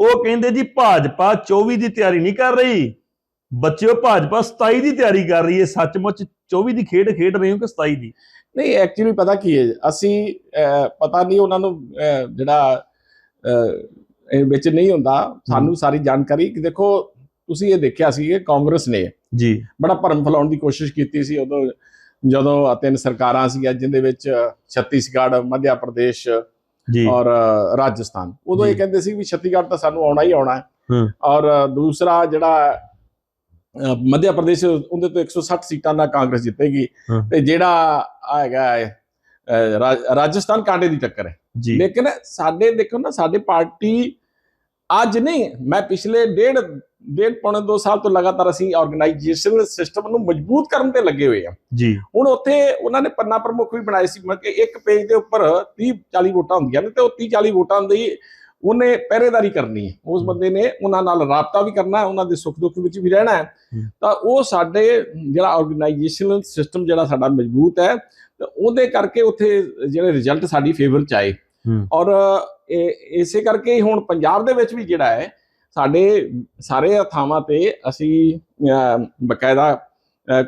ਉਹ ਕਹਿੰਦੇ ਜੀ ਭਾਜਪਾ 24 ਦੀ ਤਿਆਰੀ ਨਹੀਂ ਕਰ ਰਹੀ। ਬੱਚਿਓ ਭਾਜਪਾ 27 ਦੀ ਤਿਆਰੀ ਕਰ ਰਹੀ ਹੈ। ਸੱਚਮੁੱਚ 24 ਦੀ ਖੇਡ ਖੇਡ ਰਹੇ ਹੋ ਕਿ 27 ਦੀ? ਨਹੀਂ ਐਕਚੁਅਲੀ ਪਤਾ ਕੀ ਹੈ ਅਸੀਂ ਪਤਾ ਨਹੀਂ ਉਹਨਾਂ ਨੂੰ ਜਿਹੜਾ ਇਹ ਵਿੱਚ ਨਹੀਂ ਹੁੰਦਾ। ਸਾਨੂੰ ਸਾਰੀ ਜਾਣਕਾਰੀ ਕਿ ਦੇਖੋ ਤੁਸੀਂ ਇਹ ਦੇਖਿਆ ਸੀ ਕਿ ਕਾਂਗਰਸ ਨੇ ਜੀ। ਬੜਾ ਭਰਮ ਫੈਲਾਉਣ ਦੀ ਕੋਸ਼ਿਸ਼ ਕੀਤੀ ਸੀ। ਉਦੋਂ ਜਦੋਂ ਤਿੰਨ ਸਰਕਾਰਾਂ ਸੀ ਜਿੰਦੇ ਵਿੱਚ ਛੱਤੀਸਗੜ੍ਹ ਮੱਧ ਪ੍ਰਦੇਸ਼ ਔਰ ਰਾਜਸਥਾਨ ਉਦੋਂ ਇਹ। ਕਹਿੰਦੇ ਸੀ ਵੀ ਛੱਤੀਸਗੜ੍ਹ ਤਾਂ ਸਾਨੂੰ ਆਉਣਾ ਹੀ ਆਉਣਾ ਹੈ। ਔਰ ਦੂਸਰਾ ਜਿਹੜਾ ਮੱਧ ਪ੍ਰਦੇਸ਼ ਉਹਦੇ ਤੋਂ 160 ਸੀਟਾਂ ਨਾਲ ਕਾਂਗਰਸ ਜਿੱਤੇਗੀ। ਤੇ ਜਿਹੜਾ ਹੈਗਾ ਰਾਜਸਥਾਨ ਕਾਂਟੇ ਦੀ ਟੱਕਰ ਹੈ ਜੀ ਲੇਕਿਨ ਸਾਡੇ ਦੇਖੋ ਨਾ ਸਾਡੇ ਪਾਰਟੀ ਅੱਜ ਨਹੀਂ ਮੈਂ ਪਿਛਲੇ ਡੇਢ ਡੇਢ ਪੌਣੇ 2 ਸਾਲ ਤੋਂ ਲਗਾਤਾਰ ਅਸੀਂ ਆਰਗੇਨਾਈਜੇਸ਼ਨਲ ਸਿਸਟਮ ਨੂੰ ਮਜ਼ਬੂਤ ਕਰਨ ਤੇ ਲੱਗੇ ਹੋਏ ਆ। ਜੀ। ਹੁਣ ਉੱਥੇ ਉਹਨਾਂ ਨੇ ਪੰਨਾ ਪ੍ਰਮੁੱਖ ਵੀ ਬਣਾਏ ਸੀ ਮਤਲਬ ਕਿ ਇੱਕ ਪੇਜ ਦੇ ਉੱਪਰ 30 40 ਵੋਟਾਂ ਹੁੰਦੀਆਂ ਨੇ ਤੇ ਉਹ 30 40 ਵੋਟਾਂ ਦੀ ਉਹਨੇ ਪਹਿਰੇਦਾਰੀ ਕਰਨੀ ਹੈ। ਉਸ ਬੰਦੇ ਨੇ ਉਹਨਾਂ ਨਾਲ ਰਾਬਤਾ ਵੀ ਕਰਨਾ ਹੈ ਉਹਨਾਂ ਦੇ ਸੁੱਖ ਦੁੱਖ ਵਿੱਚ ਵੀ ਰਹਿਣਾ ਹੈ। ਤਾਂ ਉਹ ਸਾਡੇ ਜਿਹੜਾ ਆਰਗੇਨਾਈਜੇਸ਼ਨਲ ਸਿਸਟਮ ਜਿਹੜਾ ਸਾਡਾ ਮਜ਼ਬੂਤ ਹੈ ਤੇ ਉਹਦੇ ਕਰਕੇ ਉੱਥੇ ਜਿਹੜੇ ਰਿਜ਼ਲਟ ਸਾਡੀ ਫੇਵਰ ਚ ਆਏ। ਔਰ ਇਸੇ ਕਰਕੇ ਹੁਣ ਪੰਜਾਬ ਦੇ ਵਿੱਚ ਵੀ ਜਿਹੜਾ ਹੈ ਸਾਡੇ ਸਾਰੇ ਥਾਵਾਂ ਤੇ ਅਸੀਂ ਬਕਾਇਦਾ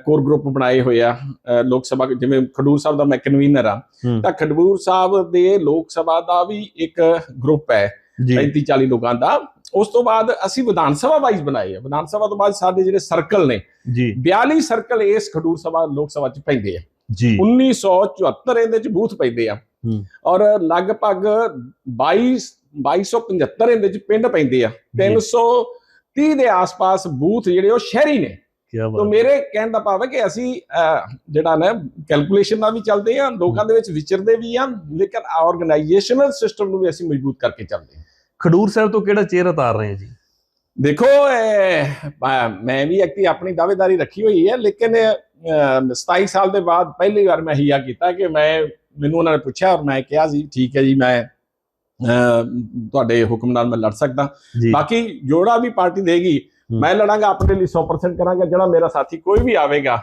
ਕੋਰ ਗਰੁੱਪ ਬਣਾਏ ਹੋਏ ਆ ਲੋਕ ਸਭਾ ਜਿਵੇਂ ਖਡੂਰ ਸਾਹਿਬ ਦਾ ਮੈਂ ਕਨਵੀਨਰ ਆ। ਤਾਂ ਖਡੂਰ ਸਾਹਿਬ ਦੇ ਲੋਕ ਸਭਾ ਦਾ ਵੀ ਇੱਕ ਗਰੁੱਪ ਹੈ ਜੀ। 35 40 ਲੋਕਾਂ ਦਾ। ਉਸ ਤੋਂ ਬਾਅਦ ਅਸੀਂ ਵਿਧਾਨ ਸਭਾ ਵਾਈਜ਼ ਬਣਾਏ ਆ। ਵਿਧਾਨ ਸਭਾ ਤੋਂ ਬਾਅਦ ਸਾਡੇ ਜਿਹੜੇ ਸਰਕਲ ਨੇ ਜੀ। 42 ਸਰਕਲ ਇਸ ਖਡੂਰ ਸਭਾ ਲੋਕ ਸਭਾ ਚ ਪੈਂਦੇ ਆ। ਜੀ। 1974 ਇਹਦੇ ਚ ਬੂਥ ਪੈਂਦੇ ਆ। ਔਰ ਲਗਭਗ 22 2275 ਇਹਦੇ ਚ ਪਿੰਡ ਪੈਂਦੇ ਆ। 330 ਦੇ ਆਸ-ਪਾਸ ਬੂਥ ਜਿਹੜੇ ਉਹ ਸ਼ਹਿਰੀ ਨੇ। ਤਾਂ ਮੇਰੇ ਕਹਿਣ ਦਾ ਭਾਵ ਹੈ ਕਿ ਅਸੀਂ ਜਿਹੜਾ ਨਾ ਕੈਲਕੂਲੇਸ਼ਨ ਨਾਲ ਵੀ ਚੱਲਦੇ ਆ ਲੋਕਾਂ ਦੇ ਵਿੱਚ ਵਿਚਰਦੇ ਵੀ ਆ ਲੇਕਿਨ ਆਰਗੇਨਾਈਜੇਸ਼ਨਲ ਸਿਸਟਮ ਨੂੰ ਵੀ ਅਸੀਂ ਮਜ਼ਬੂਤ ਕਰਕੇ ਚੱਲਦੇ ਹਾਂ ਖਡੂਰ ਸਾਹਿਬ ਤੋਂ ਕਿਹੜਾ ਚਿਹਰਾ ਉਤਾਰ ਰਹੇ ਆ ਜੀ? ਦੇਖੋ ਮੈਂ ਵੀ ਇੱਕ ਆਪਣੀ ਦਾਅਵੇਦਾਰੀ ਰੱਖੀ ਹੋਈ ਹੈ ਲੇਕਿਨ ਅਹ, 27 ਸਾਲ ਦੇ ਬਾਅਦ ਪਹਿਲੀ ਵਾਰ ਮੈਂ ਹਿਆ ਕੀਤਾ ਕਿ ਮੈਂ ਮੈਨੂੰ ਉਹਨਾਂ ਨੇ ਪੁੱਛਿਆ ਔਰ ਮੈਂ ਕਿਹਾ ਜੀ ਠੀਕ ਹੈ ਜੀ ਮੈਂ ਤੁਹਾਡੇ ਹੁਕਮ ਨਾਲ ਮੈਂ ਲੜ ਸਕਦਾ ਬਾਕੀ ਜੋੜਾ ਵੀ ਪਾਰਟੀ ਦੇਗੀ। ਮੈਂ ਲੜਾਂਗਾ ਆਪਣੇ ਲਈ 100% ਕਰਾਂਗਾ ਜਿਹੜਾ ਮੇਰਾ ਸਾਥੀ ਕੋਈ ਵੀ ਆਵੇਗਾ।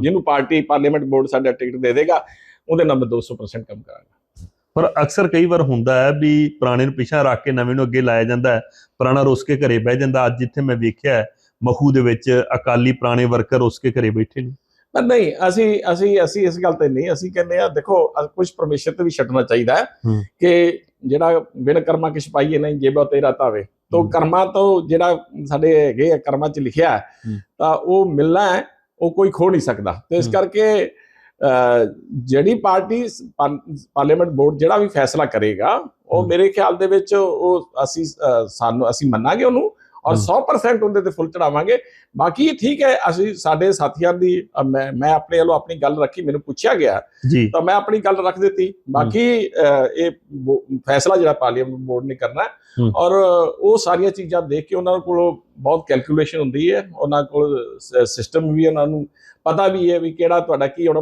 ਜਿਹਨੂੰ ਪਾਰਟੀ ਪਾਰਲੀਮੈਂਟ ਬੋਰਡ ਸਾਡਾ ਟਿਕਟ ਦੇ ਦੇਗਾ ਉਹਦੇ ਨਾਲ ਮੈਂ 200% ਕੰਮ ਕਰਾਂਗਾ ਪਰ ਅਕਸਰ ਕਈ ਵਾਰ ਹੁੰਦਾ ਹੈ ਵੀ ਪੁਰਾਣੇ ਨੂੰ ਪਿੱਛਾ ਰੱਖ ਕੇ ਨਵੇਂ ਨੂੰ ਅੱਗੇ ਲਾਇਆ ਜਾਂਦਾ ਹੈ ਪੁਰਾਣਾ ਰੁੱਸ ਕੇ ਘਰੇ ਬਹਿ ਜਾਂਦਾ ਅੱਜ ਜਿੱਥੇ ਮੈਂ ਵੇਖਿਆ ਮਖੂ ਦੇ ਵਿੱਚ ਅਕਾਲੀ ਪੁਰਾਣੇ ਵਰਕਰ ਰੁੱਸ ਕੇ ਘਰੇ ਬੈਠੇ ਨੇ ਪਰ ਨਹੀਂ ਅਸੀਂ ਅਸੀਂ ਅਸੀਂ ਇਸ ਗੱਲ ਤੇ ਨਹੀਂ ਅਸੀਂ ਕਹਿੰਦੇ ਆ ਦੇਖੋ ਕੁਝ ਪਰਮੇਸ਼ਰ ਤੇ ਵੀ ਛੱਡਣਾ ਚਾਹੀਦਾ ਹੂੰ। ਕਿ ਜਿਹੜਾ ਬਿਨ ਕਰਮਾਂ ਕਿਛ ਪਾਈਏ ਨਹੀਂ ਜੇਬਾ ਤੇਰਾ ਤਾਵੇ ਤੋਂ। ਕਰਮਾਂ ਤੋਂ ਜਿਹੜਾ ਸਾਡੇ ਹੈਗੇ ਆ ਕਰਮਾਂ ਚ ਲਿਖਿਆ। ਤਾਂ ਉਹ ਮਿਲਣਾ ਹੈ ਉਹ ਕੋਈ ਖੋ ਨਹੀਂ ਸਕਦਾ ਤੇ ਇਸ। ਕਰਕੇ ਜਿਹੜੀ ਪਾਰਟੀ ਪਾਰਲੀਮੈਂਟ ਬੋਰਡ ਜਿਹੜਾ ਵੀ ਫੈਸਲਾ ਕਰੇਗਾ ਉਹ। ਮੇਰੇ ਖਿਆਲ ਦੇ ਵਿੱਚ ਉਹ ਅਸੀਂ ਸਾਨੂੰ ਅਸੀਂ ਮੰਨਾਂਗੇ ਉਹਨੂੰ ਔਰ ਹੂੰ। 100% ਉਹਦੇ ਤੇ ਫੁੱਲ ਚੜਾਵਾਂਗੇ। ਬਾਕੀ ਠੀਕ ਹੈ ਅਸੀਂ ਸਾਡੇ ਸਾਥੀਆਂ ਦੀ ਮੈਂ ਮੈਂ ਆਪਣੇ ਵੱਲੋਂ ਆਪਣੀ ਗੱਲ ਰੱਖੀ ਮੈਨੂੰ ਪੁੱਛਿਆ ਗਿਆ। ਤਾਂ ਮੈਂ ਆਪਣੀ ਗੱਲ ਰੱਖ ਦਿੱਤੀ। ਬਾਕੀ ਇਹ ਫੈਸਲਾ ਜਿਹੜਾ ਪਾਰਲੀਮੈਂਟ ਬੋਰਡ ਨੇ ਕਰਨਾ। ਔਰ ਉਹ ਸਾਰੀਆਂ ਚੀਜ਼ਾਂ ਦੇਖ ਕੇ ਉਹਨਾਂ ਕੋਲ ਬਹੁਤ ਕੈਲਕੂਲੇਸ਼ਨ ਹੁੰਦੀ ਹੈ। ਉਹਨਾਂ ਕੋਲ ਸਿਸਟਮ ਵੀ ਉਹਨਾਂ ਨੂੰ ਪਤਾ ਵੀ ਹੈ ਵੀ ਕਿਹੜਾ ਤੁਹਾਡਾ ਕੀ ਹੋਣਾ।